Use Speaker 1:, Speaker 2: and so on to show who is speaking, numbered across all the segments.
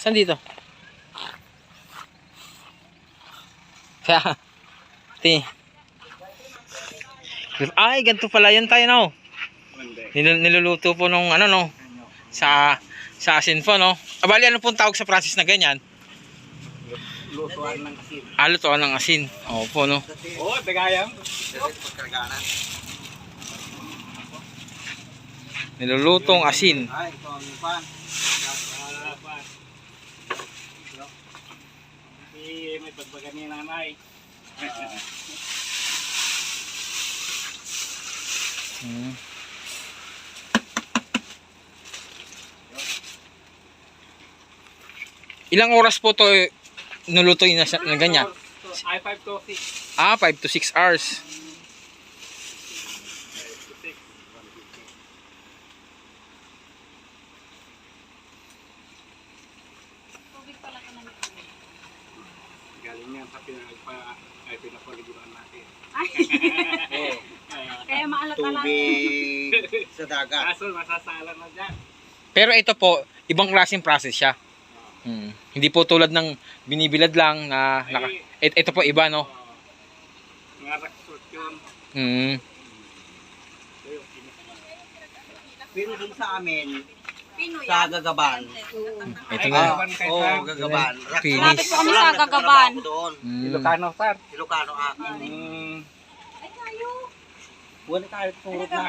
Speaker 1: Saan dito? Kaya, ti. Ay, ganito pala yan tayo, no? Nil- niluluto po nung, ano, no? Sa, sa asin po, no? Abali, ano pong tawag sa process na ganyan?
Speaker 2: Lutuan ng asin.
Speaker 1: Ah, lutuan ng asin. Opo, no?
Speaker 2: Oo, oh, dagayang.
Speaker 1: Nilulutong asin.
Speaker 2: Ay, ito ang pan. Hindi may pagbaga ni nanay.
Speaker 1: Hmm. Ilang oras po to nulutuin na, siya- na ganyan?
Speaker 2: Ay, 5 to 6.
Speaker 1: Ah, 5 to 6 hours.
Speaker 2: Galing yan sa pinagpa, ay pinapaliguan natin.
Speaker 3: Kaya maalat-alat.
Speaker 4: tubig sa dagat.
Speaker 2: Kaso, masasalan na dyan.
Speaker 1: Pero ito po, ibang klaseng process siya. Hmm. Hindi po tulad ng binibilad lang na naka, et, ito po iba no.
Speaker 2: Nga raksot yun.
Speaker 1: Hmm.
Speaker 4: Pero dun sa amin, sa gagaban.
Speaker 1: Ito
Speaker 2: Ay,
Speaker 1: nga.
Speaker 2: Gagaban
Speaker 4: Oo,
Speaker 2: sir?
Speaker 4: gagaban.
Speaker 1: Finish.
Speaker 3: Malapit po kami sa
Speaker 4: Wala,
Speaker 3: gagaban.
Speaker 1: Hmm.
Speaker 2: Ilocano, sir.
Speaker 4: Ilocano ako.
Speaker 2: Mm.
Speaker 3: Ay, kayo.
Speaker 4: Buwan na tayo.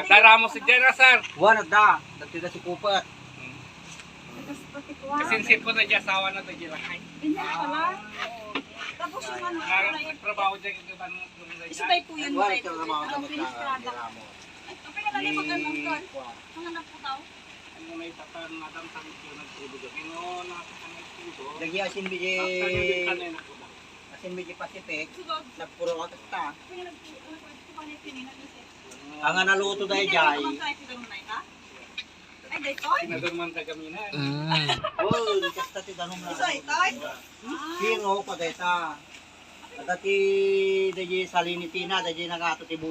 Speaker 2: Daramo si Jenna, sir.
Speaker 4: Buwan na da. Nagtira si Kupat.
Speaker 2: Kasinsit ko na dyan, sawa na dyan. Ay,
Speaker 3: Ganyan pala. Tapos yung ano,
Speaker 2: nagtrabaho dyan yung gaban mo.
Speaker 3: isa tayo po yun.
Speaker 4: Buwan
Speaker 3: tayo
Speaker 4: ito
Speaker 3: po
Speaker 4: na
Speaker 3: yun.
Speaker 4: mga
Speaker 3: Ang
Speaker 4: gamot
Speaker 3: finished
Speaker 4: na
Speaker 3: product. Ay, ang pinalali mag ano doon. Ang anak daw.
Speaker 2: Ano na madam sa misyo nagtulog. Ino na nagtulog.
Speaker 4: Lagi asin biji,
Speaker 2: na
Speaker 4: asin biji Pacific. Nagpuro ka kasta.
Speaker 3: Kaya nag-
Speaker 4: Ang naluto dahil jay.
Speaker 3: Ay, dito?
Speaker 2: Sinadon man sa gamina.
Speaker 1: Hmm.
Speaker 4: Oh, kasta ti tanong na.
Speaker 3: Isa, itoy?
Speaker 4: Sino pa deta? Agati dahi salinitina, dahi nagato ti bumi.